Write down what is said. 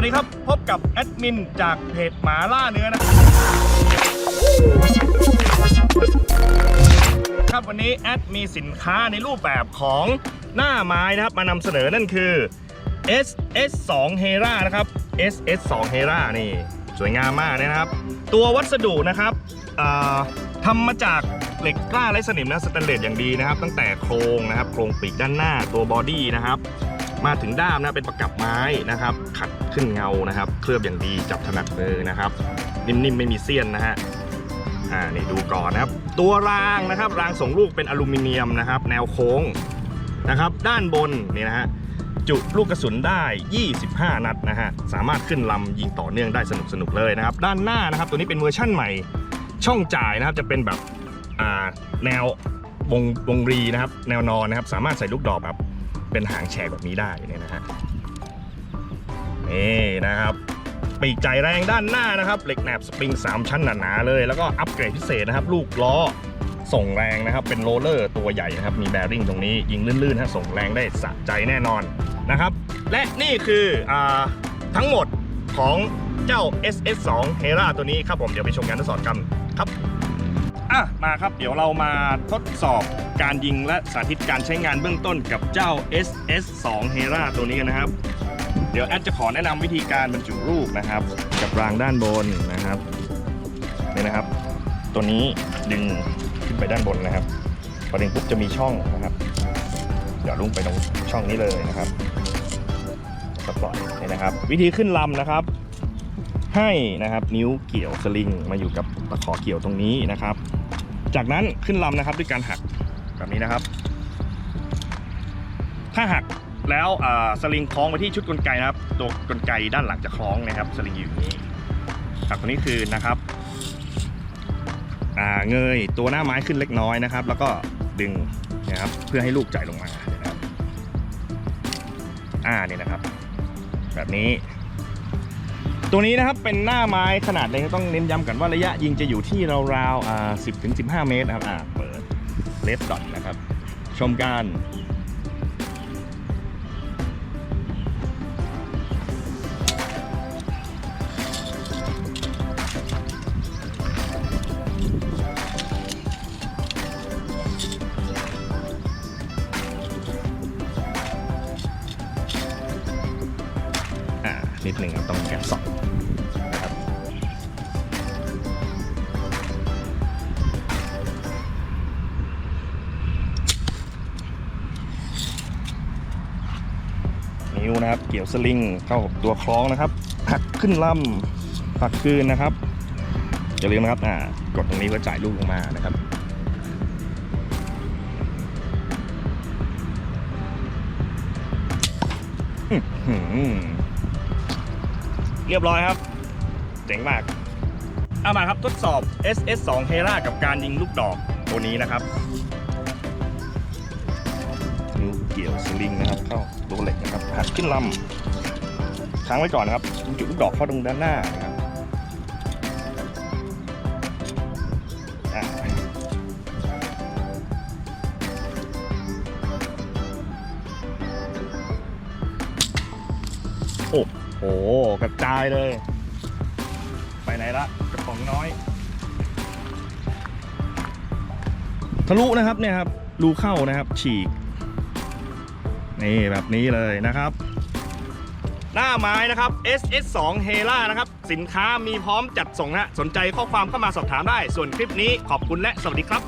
วัสดีครับ พบกับแอดมินจากเพจหมาล่าเนื้อนะครับวันนี้แอดมีสินค้าในรูปแบบของหน้าไม้นะครับ มานำเสนอนั่นคือ SS2 Hera นะครับ SS2 Hera นี่ สวยงามมากนะครับ ตัววัสดุนะครับทำมาจากเหล็กกล้าไร้สนิมนะสแตนเลสอย่างดีนะครับ ตั้งแต่โครงนะครับ โครงปีกด้านหน้าตัวบอดี้นะครับ มาถึงด้ามนะเป็นประกับไม้นะครับ ขัดขึ้นเงานะครับ เคลือบอย่างดีจับถนัดมือนะครับ นิ่มๆไม่มีเสี้ยนนะฮะอ่านี่ดูก่อนนะครับ ตัวรางนะครับรางส่งลูกเป็นอลูมิเนียมนะครับ แนวโค้งนะครับ ด้านบนนี่นะฮะจุลูกกระสุนได้ 25 นัดนะฮะสามารถขึ้นลำยิงต่อเนื่องได้สนุกสนุกๆเลยนะครับ ด้านหน้านะครับ ตัวนี้เป็นเวอร์ชั่นใหม่ ช่องจ่ายนะครับจะเป็นแบบอ่าแนววงวงรีนะครับ แนวนอนนะครับ สามารถใส่ลูกดอกแบบ เป็นหางแฉกแบบนี้ได้เนี่ยนะฮะนี่นะครับปีกใจแรงด้านหน้านะครับเหล็กแหนบสปริง 3 ชั้นหนาๆเลย แล้วก็อัปเกรดพิเศษนะครับ ลูกล้อส่งแรงนะครับ เป็นโรลเลอร์ตัวใหญ่นะครับ มีแบริ่งตรงนี้ ยิงลื่นๆฮะส่งแรงได้สะใจแน่นอนนะครับ และนี่คืออทั้งหมดของเจ้า SS2 Hera ตัวนี้ครับผมเดี๋ยวไปชมการทดสอบกันครับ อะมาครับเดี๋ยวเรามาทดสอบการยิงและสาธิตการใช้งานเบื้องต้นกับเจ้า SS2 Hera ตัวนี้กันนะครับ เดี๋ยวแอดจะขอแนะนำวิธีการบรรจุลูกนะครับ กับรางด้านบนนะครับนี่นะครับ ตัวนี้ดึงขึ้นไปด้านบนนะครับพอดึงปุ๊บจะมีช่องนะครับ เดี๋ยวลุงไปตรงช่องนี้เลยนะครับก็ปล่อยนี่นะครับ วิธีขึ้นลำนะครับให้นะครับนิ้วเกี่ยวสลิงมาอยู่กับตะขอเกี่ยวตรงนี้นะครับ จากนั้นขึ้นลำนะครับด้วยการหักแบบนี้นะครับ ถ้าหักแล้วสลิงคล้องไปที่ชุดกลไกนะครับ ตัวกลไกด้านหลังจะคล้องนะครับ สลิงอยู่อย่างนี้หักตัวนี้คืนนะครับเงยตัวหน้าไม้ขึ้นเล็กน้อยนะครับ แล้วก็ดึงนะครับเพื่อให้ลูกจ่ายลงมานะครับอ่าเนี่ยนะครับ แบบนี้ ตัวนี้นะครับเป็นหน้าไม้ขนาดเล็กต้องเน้นย้ำกันว่าระยะยิงจะอยู่ที่ราวๆ10ถึง15เมตรนะครับเปิดเลฟดอทนะครับ ชมการ นิดหนึ่งครับต้องแกะสองนะครับนิ้วนะครับ เกี่ยวสลิงเข้ากับตัวคล้องนะครับหักขึ้นลำหักคืนนะครับอย่าลืมนะครับอ่ากดตรงนี้เพื่อจ่ายลูกลงมานะครับอื้อหือ เรียบร้อยครับ เจ๋งมาก เอามาครับทดสอบ SS2 Hera กับการยิงลูกดอกตัวนี้นะครับนิ้วเกี่ยวสลิงนะครับเข้าตัวเหล็กนะครับหักขึ้นลำค้างไว้ก่อนนะครับจุลูกดอกเข้าตรงด้านหน้านะครับ โอ้โหกระจายเลย ไปไหนละกระป๋องน้อย ทะลุนะครับเนี่ยครับรูเข้านะครับฉีก นี่แบบนี้เลยนะครับ หน้าไม้นะครับ SS2 Hela นะครับ สินค้ามีพร้อมจัดส่งนะสนใจข้อความเข้ามาสอบถามได้ ส่วนคลิปนี้ขอบคุณและสวัสดีครับ